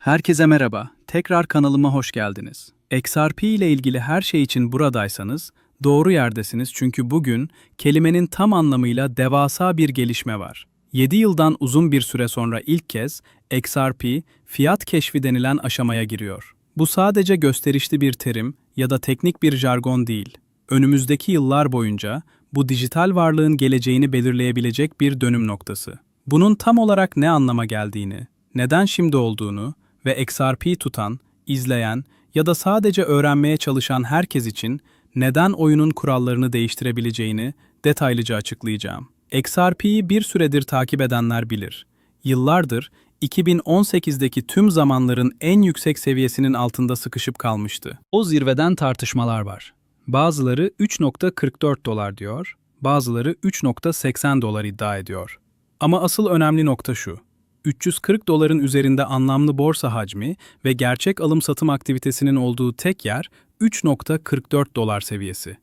Herkese merhaba. Tekrar kanalıma hoş geldiniz. XRP ile ilgili her şey için buradaysanız doğru yerdesiniz çünkü bugün kelimenin tam anlamıyla devasa bir gelişme var. 7 yıldan uzun bir süre sonra ilk kez XRP fiyat keşfi denilen aşamaya giriyor. Bu sadece gösterişli bir terim ya da teknik bir jargon değil. Önümüzdeki yıllar boyunca bu dijital varlığın geleceğini belirleyebilecek bir dönüm noktası. Bunun tam olarak ne anlama geldiğini, neden şimdi olduğunu ve XRP tutan, izleyen ya da sadece öğrenmeye çalışan herkes için neden oyunun kurallarını değiştirebileceğini detaylıca açıklayacağım. XRP'yi bir süredir takip edenler bilir. Yıllardır 2018'deki tüm zamanların en yüksek seviyesinin altında sıkışıp kalmıştı. O zirveden tartışmalar var. Bazıları 3.44 dolar diyor, bazıları 3.80 dolar iddia ediyor. Ama asıl önemli nokta şu. 340 doların üzerinde anlamlı borsa hacmi ve gerçek alım-satım aktivitesinin olduğu tek yer 3.44 dolar seviyesi.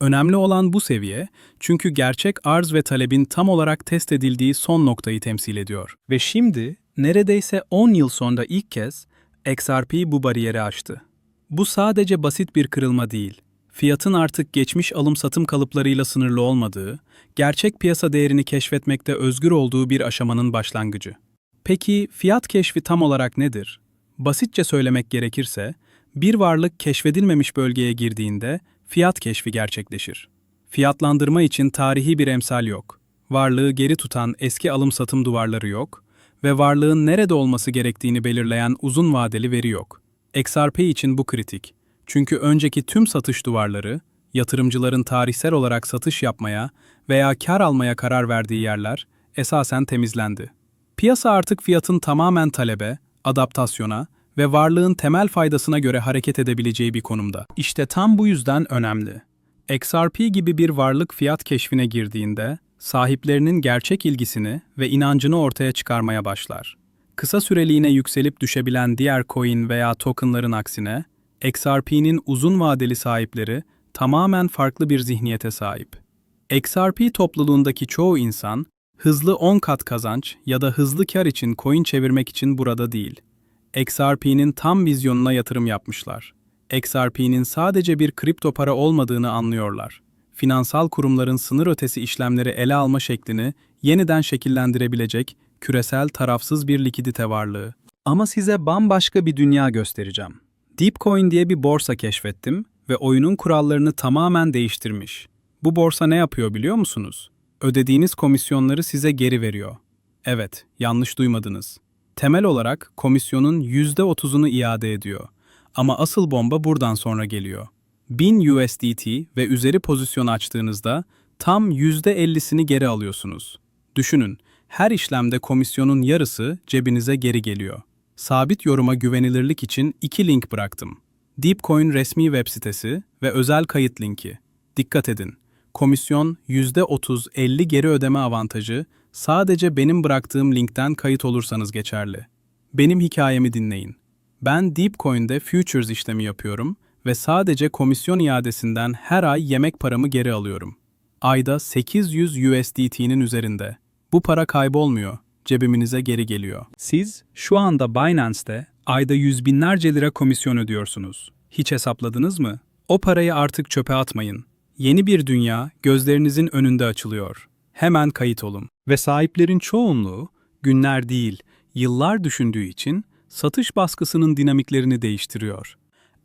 Önemli olan bu seviye çünkü gerçek arz ve talebin tam olarak test edildiği son noktayı temsil ediyor. Ve şimdi neredeyse 10 yıl sonra ilk kez XRP bu bariyeri aştı. Bu sadece basit bir kırılma değil. Fiyatın artık geçmiş alım-satım kalıplarıyla sınırlı olmadığı, gerçek piyasa değerini keşfetmekte özgür olduğu bir aşamanın başlangıcı. Peki fiyat keşfi tam olarak nedir? Basitçe söylemek gerekirse, bir varlık keşfedilmemiş bölgeye girdiğinde fiyat keşfi gerçekleşir. Fiyatlandırma için tarihi bir emsal yok. Varlığı geri tutan eski alım-satım duvarları yok ve varlığın nerede olması gerektiğini belirleyen uzun vadeli veri yok. XRP için bu kritik. Çünkü önceki tüm satış duvarları, yatırımcıların tarihsel olarak satış yapmaya veya kar almaya karar verdiği yerler esasen temizlendi. Piyasa artık fiyatın tamamen talebe, adaptasyona ve varlığın temel faydasına göre hareket edebileceği bir konumda. İşte tam bu yüzden önemli. XRP gibi bir varlık fiyat keşfine girdiğinde, sahiplerinin gerçek ilgisini ve inancını ortaya çıkarmaya başlar. Kısa süreliğine yükselip düşebilen diğer coin veya tokenların aksine, XRP'nin uzun vadeli sahipleri tamamen farklı bir zihniyete sahip. XRP topluluğundaki çoğu insan, hızlı 10 kat kazanç ya da hızlı kar için coin çevirmek için burada değil. XRP'nin tam vizyonuna yatırım yapmışlar. XRP'nin sadece bir kripto para olmadığını anlıyorlar. Finansal kurumların sınır ötesi işlemleri ele alma şeklini yeniden şekillendirebilecek küresel tarafsız bir likidite varlığı. Ama size bambaşka bir dünya göstereceğim. Deepcoin diye bir borsa keşfettim ve oyunun kurallarını tamamen değiştirmiş. Bu borsa ne yapıyor biliyor musunuz? Ödediğiniz komisyonları size geri veriyor. Evet, yanlış duymadınız. Temel olarak komisyonun %30'unu iade ediyor. Ama asıl bomba buradan sonra geliyor. 1000 USDT ve üzeri pozisyon açtığınızda tam %50'sini geri alıyorsunuz. Düşünün, her işlemde komisyonun yarısı cebinize geri geliyor. Sabit yoruma güvenilirlik için iki link bıraktım. Deepcoin resmi web sitesi ve özel kayıt linki. Dikkat edin, komisyon %30-50 geri ödeme avantajı sadece benim bıraktığım linkten kayıt olursanız geçerli. Benim hikayemi dinleyin. Ben Deepcoin'de futures işlemi yapıyorum ve sadece komisyon iadesinden her ay yemek paramı geri alıyorum. Ayda 800 USDT'nin üzerinde. Bu para kaybolmuyor, cebimize geri geliyor. Siz şu anda Binance'te ayda yüz binlerce lira komisyon ödüyorsunuz. Hiç hesapladınız mı? O parayı artık çöpe atmayın. Yeni bir dünya gözlerinizin önünde açılıyor. Hemen kayıt olun. Ve sahiplerin çoğunluğu günler değil, yıllar düşündüğü için satış baskısının dinamiklerini değiştiriyor.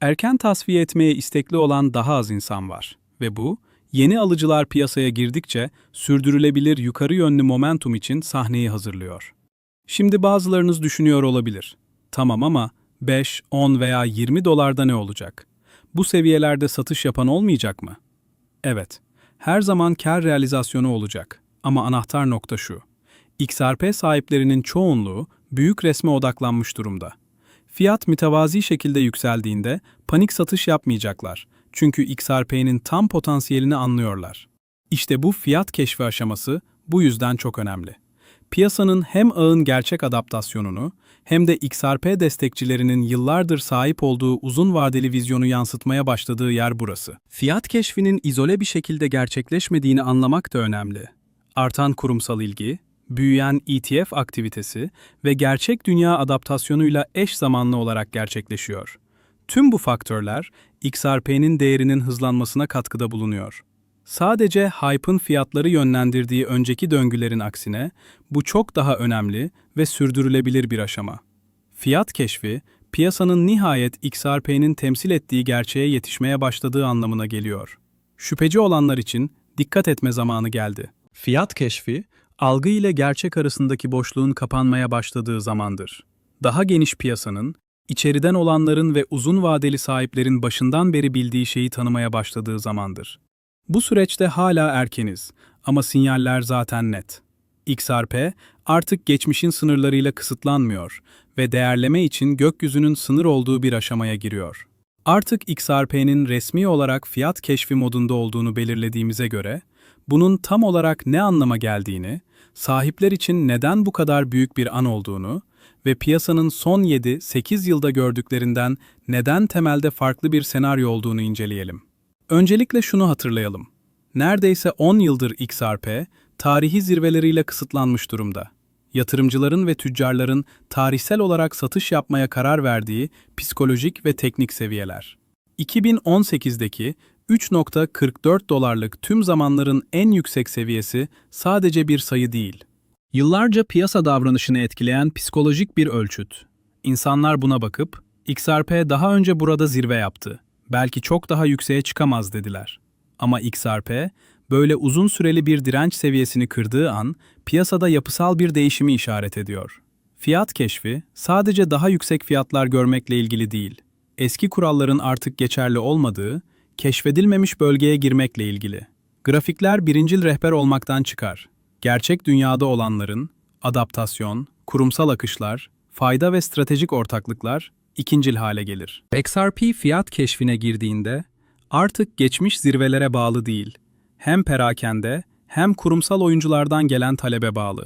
Erken tasfiye etmeye istekli olan daha az insan var ve bu yeni alıcılar piyasaya girdikçe sürdürülebilir yukarı yönlü momentum için sahneyi hazırlıyor. Şimdi bazılarınız düşünüyor olabilir. Tamam ama 5, 10 veya 20 dolarda ne olacak? Bu seviyelerde satış yapan olmayacak mı? Evet, her zaman kar realizasyonu olacak. Ama anahtar nokta şu. XRP sahiplerinin çoğunluğu büyük resme odaklanmış durumda. Fiyat mütevazi şekilde yükseldiğinde panik satış yapmayacaklar. Çünkü XRP'nin tam potansiyelini anlıyorlar. İşte bu fiyat keşfi aşaması bu yüzden çok önemli. Piyasanın hem ağın gerçek adaptasyonunu hem de XRP destekçilerinin yıllardır sahip olduğu uzun vadeli vizyonu yansıtmaya başladığı yer burası. Fiyat keşfinin izole bir şekilde gerçekleşmediğini anlamak da önemli. Artan kurumsal ilgi, büyüyen ETF aktivitesi ve gerçek dünya adaptasyonuyla eş zamanlı olarak gerçekleşiyor. Tüm bu faktörler XRP'nin değerinin hızlanmasına katkıda bulunuyor. Sadece hype'ın fiyatları yönlendirdiği önceki döngülerin aksine bu çok daha önemli ve sürdürülebilir bir aşama. Fiyat keşfi, piyasanın nihayet XRP'nin temsil ettiği gerçeğe yetişmeye başladığı anlamına geliyor. Şüpheci olanlar için dikkat etme zamanı geldi. Fiyat keşfi, algı ile gerçek arasındaki boşluğun kapanmaya başladığı zamandır. Daha geniş piyasanın, içeriden olanların ve uzun vadeli sahiplerin başından beri bildiği şeyi tanımaya başladığı zamandır. Bu süreçte hala erkeniz ama sinyaller zaten net. XRP artık geçmişin sınırlarıyla kısıtlanmıyor ve değerleme için gökyüzünün sınır olduğu bir aşamaya giriyor. Artık XRP'nin resmi olarak fiyat keşfi modunda olduğunu belirlediğimize göre, bunun tam olarak ne anlama geldiğini, sahipler için neden bu kadar büyük bir an olduğunu ve piyasanın son 7-8 yılda gördüklerinden neden temelde farklı bir senaryo olduğunu inceleyelim. Öncelikle şunu hatırlayalım. Neredeyse 10 yıldır XRP, tarihi zirveleriyle kısıtlanmış durumda. Yatırımcıların ve tüccarların tarihsel olarak satış yapmaya karar verdiği psikolojik ve teknik seviyeler. 2018'deki 3.44 dolarlık tüm zamanların en yüksek seviyesi sadece bir sayı değil. Yıllarca piyasa davranışını etkileyen psikolojik bir ölçüt. İnsanlar buna bakıp, XRP daha önce burada zirve yaptı. Belki çok daha yükseğe çıkamaz dediler. Ama XRP, böyle uzun süreli bir direnç seviyesini kırdığı an, piyasada yapısal bir değişimi işaret ediyor. Fiyat keşfi, sadece daha yüksek fiyatlar görmekle ilgili değil, eski kuralların artık geçerli olmadığı, keşfedilmemiş bölgeye girmekle ilgili. Grafikler birincil rehber olmaktan çıkar. Gerçek dünyada olanların, adaptasyon, kurumsal akışlar, fayda ve stratejik ortaklıklar ikincil hale gelir. XRP fiyat keşfine girdiğinde artık geçmiş zirvelere bağlı değil, hem perakende hem kurumsal oyunculardan gelen talebe bağlı.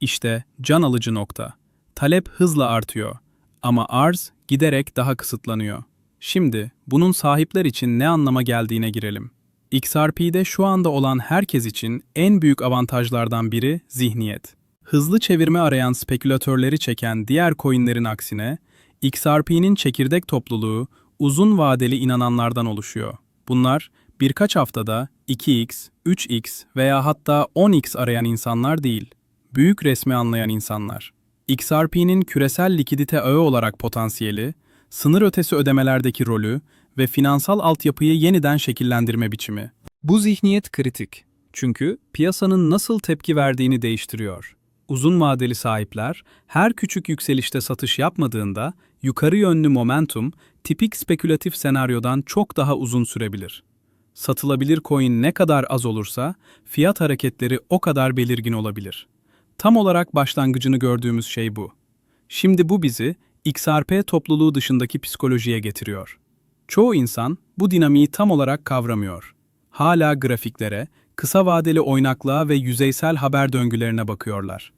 İşte can alıcı nokta. Talep hızla artıyor ama arz giderek daha kısıtlanıyor. Şimdi bunun sahipler için ne anlama geldiğine girelim. XRP'de şu anda olan herkes için en büyük avantajlardan biri zihniyet. Hızlı çevirme arayan spekülatörleri çeken diğer coinlerin aksine XRP'nin çekirdek topluluğu uzun vadeli inananlardan oluşuyor. Bunlar birkaç haftada 2x, 3x veya hatta 10x arayan insanlar değil, büyük resmi anlayan insanlar. XRP'nin küresel likidite ağı olarak potansiyeli, sınır ötesi ödemelerdeki rolü ve finansal altyapıyı yeniden şekillendirme biçimi. Bu zihniyet kritik. Çünkü piyasanın nasıl tepki verdiğini değiştiriyor. Uzun vadeli sahipler her küçük yükselişte satış yapmadığında yukarı yönlü momentum tipik spekülatif senaryodan çok daha uzun sürebilir. Satılabilir coin ne kadar az olursa fiyat hareketleri o kadar belirgin olabilir. Tam olarak başlangıcını gördüğümüz şey bu. Şimdi bu bizi XRP topluluğu dışındaki psikolojiye getiriyor. Çoğu insan bu dinamiği tam olarak kavramıyor. Hala grafiklere, kısa vadeli oynaklığa ve yüzeysel haber döngülerine bakıyorlar.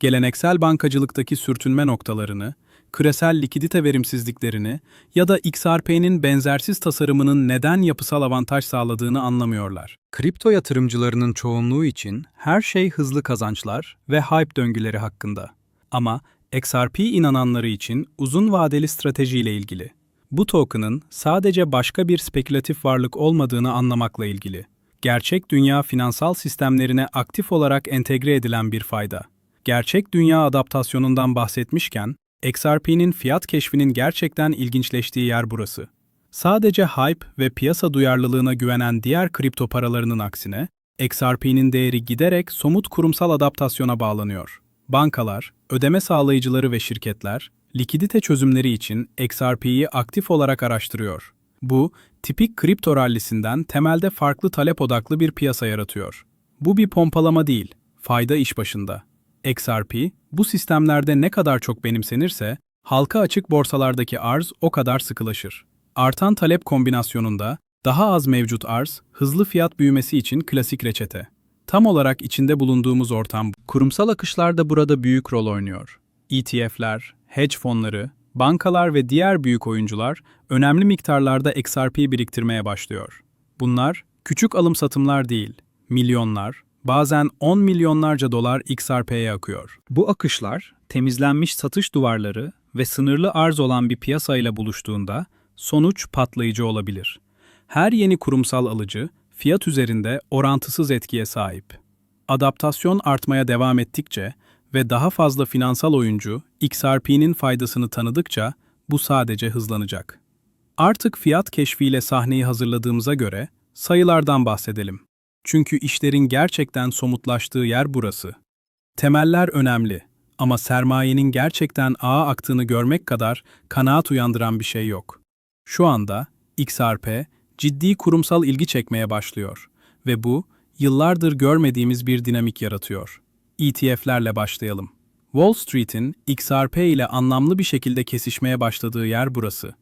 Geleneksel bankacılıktaki sürtünme noktalarını, küresel likidite verimsizliklerini ya da XRP'nin benzersiz tasarımının neden yapısal avantaj sağladığını anlamıyorlar. Kripto yatırımcılarının çoğunluğu için her şey hızlı kazançlar ve hype döngüleri hakkında. Ama XRP inananları için uzun vadeli stratejiyle ilgili. Bu token'ın sadece başka bir spekülatif varlık olmadığını anlamakla ilgili. Gerçek dünya finansal sistemlerine aktif olarak entegre edilen bir fayda. Gerçek dünya adaptasyonundan bahsetmişken, XRP'nin fiyat keşfinin gerçekten ilginçleştiği yer burası. Sadece hype ve piyasa duyarlılığına güvenen diğer kripto paralarının aksine, XRP'nin değeri giderek somut kurumsal adaptasyona bağlanıyor. Bankalar, ödeme sağlayıcıları ve şirketler, likidite çözümleri için XRP'yi aktif olarak araştırıyor. Bu, tipik kripto rallisinden temelde farklı talep odaklı bir piyasa yaratıyor. Bu bir pompalama değil, fayda iş başında. XRP, bu sistemlerde ne kadar çok benimsenirse, halka açık borsalardaki arz o kadar sıkılaşır. Artan talep kombinasyonunda, daha az mevcut arz, hızlı fiyat büyümesi için klasik reçete. Tam olarak içinde bulunduğumuz ortam, kurumsal akışlar da burada büyük rol oynuyor. ETF'ler, hedge fonları, bankalar ve diğer büyük oyuncular önemli miktarlarda XRP biriktirmeye başlıyor. Bunlar küçük alım satımlar değil, milyonlar, Bazen 10 milyonlarca dolar XRP'ye akıyor. Bu akışlar, temizlenmiş satış duvarları ve sınırlı arz olan bir piyasayla buluştuğunda sonuç patlayıcı olabilir. Her yeni kurumsal alıcı, fiyat üzerinde orantısız etkiye sahip. Adaptasyon artmaya devam ettikçe ve daha fazla finansal oyuncu XRP'nin faydasını tanıdıkça bu sadece hızlanacak. Artık fiyat keşfiyle sahneyi hazırladığımıza göre sayılardan bahsedelim. Çünkü işlerin gerçekten somutlaştığı yer burası. Temeller önemli ama sermayenin gerçekten ağa aktığını görmek kadar kanaat uyandıran bir şey yok. Şu anda XRP ciddi kurumsal ilgi çekmeye başlıyor ve bu yıllardır görmediğimiz bir dinamik yaratıyor. ETF'lerle başlayalım. Wall Street'in XRP ile anlamlı bir şekilde kesişmeye başladığı yer burası.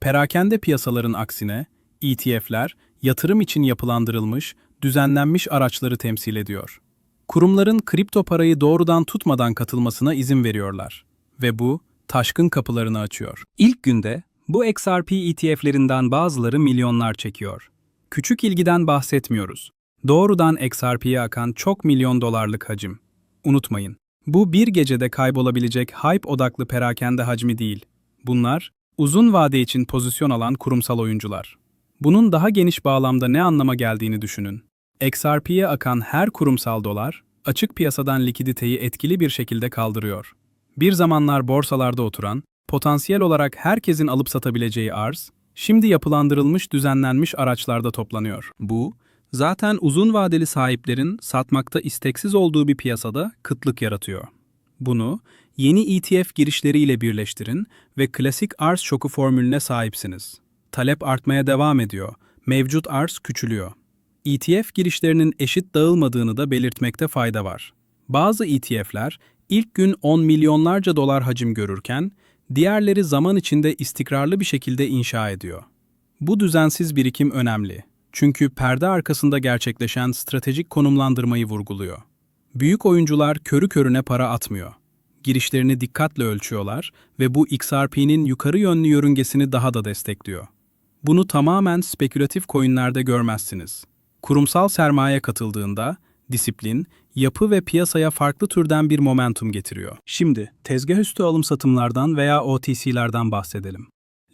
Perakende piyasaların aksine ETF'ler yatırım için yapılandırılmış, düzenlenmiş araçları temsil ediyor. Kurumların kripto parayı doğrudan tutmadan katılmasına izin veriyorlar ve bu taşkın kapılarını açıyor. İlk günde bu XRP ETF'lerinden bazıları milyonlar çekiyor. Küçük ilgiden bahsetmiyoruz. Doğrudan XRP'ye akan çok milyon dolarlık hacim. Unutmayın, bu bir gecede kaybolabilecek hype odaklı perakende hacmi değil. Bunlar, uzun vade için pozisyon alan kurumsal oyuncular. Bunun daha geniş bağlamda ne anlama geldiğini düşünün. XRP'ye akan her kurumsal dolar, açık piyasadan likiditeyi etkili bir şekilde kaldırıyor. Bir zamanlar borsalarda oturan, potansiyel olarak herkesin alıp satabileceği arz, şimdi yapılandırılmış düzenlenmiş araçlarda toplanıyor. Bu, zaten uzun vadeli sahiplerin satmakta isteksiz olduğu bir piyasada kıtlık yaratıyor. Bunu yeni ETF girişleriyle birleştirin ve klasik arz şoku formülüne sahipsiniz. Talep artmaya devam ediyor, mevcut arz küçülüyor. ETF girişlerinin eşit dağılmadığını da belirtmekte fayda var. Bazı ETF'ler ilk gün 10 milyonlarca dolar hacim görürken, diğerleri zaman içinde istikrarlı bir şekilde inşa ediyor. Bu düzensiz birikim önemli. Çünkü perde arkasında gerçekleşen stratejik konumlandırmayı vurguluyor. Büyük oyuncular körü körüne para atmıyor. Girişlerini dikkatle ölçüyorlar ve bu XRP'nin yukarı yönlü yörüngesini daha da destekliyor. Bunu tamamen spekülatif coinlerde görmezsiniz. Kurumsal sermaye katıldığında disiplin, yapı ve piyasaya farklı türden bir momentum getiriyor. Şimdi tezgah üstü alım satımlardan veya OTC'lerden bahsedelim.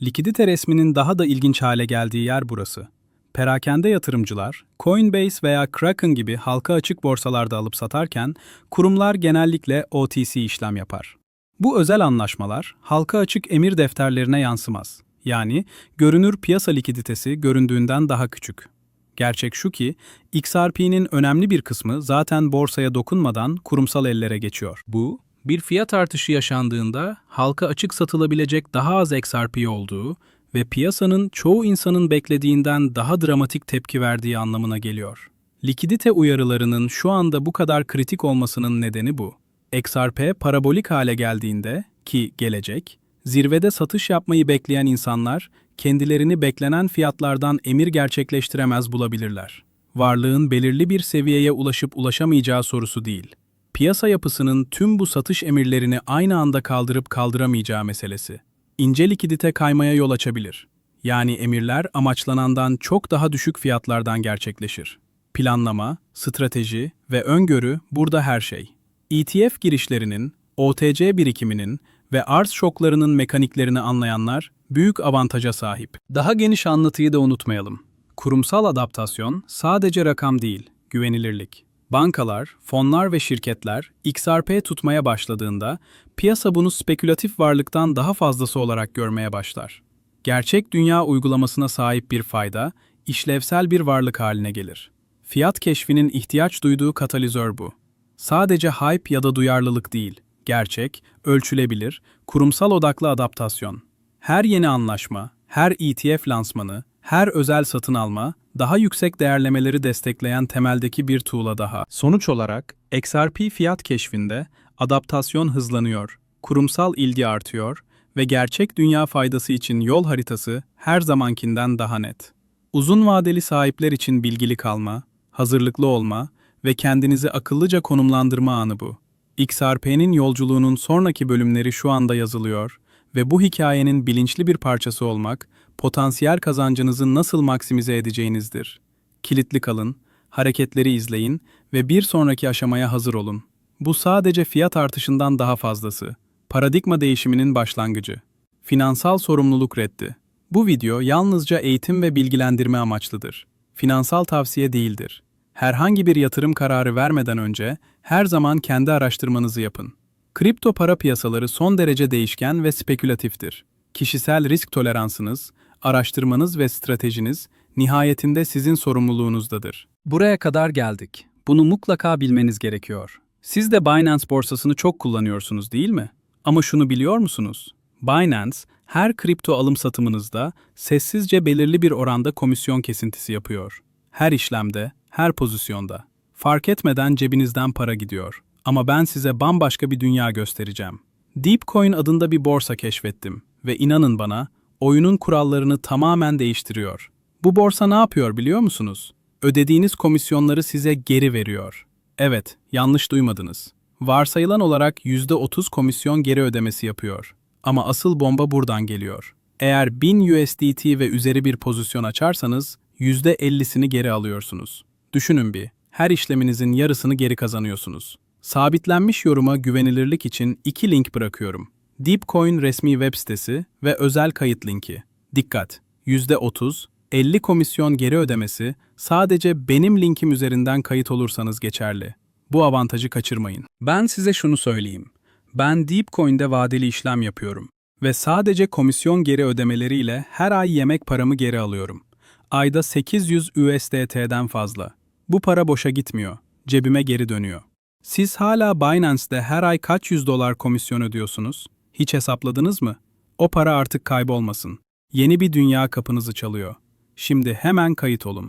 Likidite resminin daha da ilginç hale geldiği yer burası. Perakende yatırımcılar, Coinbase veya Kraken gibi halka açık borsalarda alıp satarken, kurumlar genellikle OTC işlem yapar. Bu özel anlaşmalar halka açık emir defterlerine yansımaz. Yani görünür piyasa likiditesi göründüğünden daha küçük. Gerçek şu ki, XRP'nin önemli bir kısmı zaten borsaya dokunmadan kurumsal ellere geçiyor. Bu, bir fiyat artışı yaşandığında halka açık satılabilecek daha az XRP olduğu ve piyasanın çoğu insanın beklediğinden daha dramatik tepki verdiği anlamına geliyor. Likidite uyarılarının şu anda bu kadar kritik olmasının nedeni bu. XRP parabolik hale geldiğinde ki gelecek, zirvede satış yapmayı bekleyen insanlar kendilerini beklenen fiyatlardan emir gerçekleştiremez bulabilirler. Varlığın belirli bir seviyeye ulaşıp ulaşamayacağı sorusu değil. Piyasa yapısının tüm bu satış emirlerini aynı anda kaldırıp kaldıramayacağı meselesi. İnce likidite kaymaya yol açabilir. Yani emirler amaçlanandan çok daha düşük fiyatlardan gerçekleşir. Planlama, strateji ve öngörü burada her şey. ETF girişlerinin, OTC birikiminin ve arz şoklarının mekaniklerini anlayanlar büyük avantaja sahip. Daha geniş anlatıyı da unutmayalım. Kurumsal adaptasyon sadece rakam değil, güvenilirlik. Bankalar, fonlar ve şirketler XRP tutmaya başladığında piyasa bunu spekülatif varlıktan daha fazlası olarak görmeye başlar. Gerçek dünya uygulamasına sahip bir fayda, işlevsel bir varlık haline gelir. Fiyat keşfinin ihtiyaç duyduğu katalizör bu. Sadece hype ya da duyarlılık değil, gerçek, ölçülebilir, kurumsal odaklı adaptasyon. Her yeni anlaşma, her ETF lansmanı, her özel satın alma, daha yüksek değerlemeleri destekleyen temeldeki bir tuğla daha. Sonuç olarak, XRP fiyat keşfinde adaptasyon hızlanıyor, kurumsal ilgi artıyor ve gerçek dünya faydası için yol haritası her zamankinden daha net. Uzun vadeli sahipler için bilgili kalma, hazırlıklı olma ve kendinizi akıllıca konumlandırma anı bu. XRP'nin yolculuğunun sonraki bölümleri şu anda yazılıyor ve bu hikayenin bilinçli bir parçası olmak, potansiyel kazancınızı nasıl maksimize edeceğinizdir. Kilitli kalın, hareketleri izleyin ve bir sonraki aşamaya hazır olun. Bu sadece fiyat artışından daha fazlası. Paradigma değişiminin başlangıcı. Finansal sorumluluk reddi. Bu video yalnızca eğitim ve bilgilendirme amaçlıdır. Finansal tavsiye değildir. Herhangi bir yatırım kararı vermeden önce her zaman kendi araştırmanızı yapın. Kripto para piyasaları son derece değişken ve spekülatiftir. Kişisel risk toleransınız, araştırmanız ve stratejiniz nihayetinde sizin sorumluluğunuzdadır. Buraya kadar geldik. Bunu mutlaka bilmeniz gerekiyor. Siz de Binance borsasını çok kullanıyorsunuz değil mi? Ama şunu biliyor musunuz? Binance, her kripto alım satımınızda sessizce belirli bir oranda komisyon kesintisi yapıyor. Her işlemde, her pozisyonda. Fark etmeden cebinizden para gidiyor. Ama ben size bambaşka bir dünya göstereceğim. Deepcoin adında bir borsa keşfettim ve inanın bana, oyunun kurallarını tamamen değiştiriyor. Bu borsa ne yapıyor biliyor musunuz? Ödediğiniz komisyonları size geri veriyor. Evet, yanlış duymadınız. Varsayılan olarak %30 komisyon geri ödemesi yapıyor. Ama asıl bomba buradan geliyor. Eğer 1000 USDT ve üzeri bir pozisyon açarsanız %50'sini geri alıyorsunuz. Düşünün bir, her işleminizin yarısını geri kazanıyorsunuz. Sabitlenmiş yoruma güvenilirlik için iki link bırakıyorum. Deepcoin resmi web sitesi ve özel kayıt linki. Dikkat! %30, 50 komisyon geri ödemesi sadece benim linkim üzerinden kayıt olursanız geçerli. Bu avantajı kaçırmayın. Ben size şunu söyleyeyim. Ben Deepcoin'de vadeli işlem yapıyorum ve sadece komisyon geri ödemeleriyle her ay yemek paramı geri alıyorum. Ayda 800 USDT'den fazla. Bu para boşa gitmiyor, cebime geri dönüyor. Siz hala Binance'de her ay kaç yüz dolar komisyon ödüyorsunuz? Hiç hesapladınız mı? O para artık kaybolmasın. Yeni bir dünya kapınızı çalıyor. Şimdi hemen kayıt olun.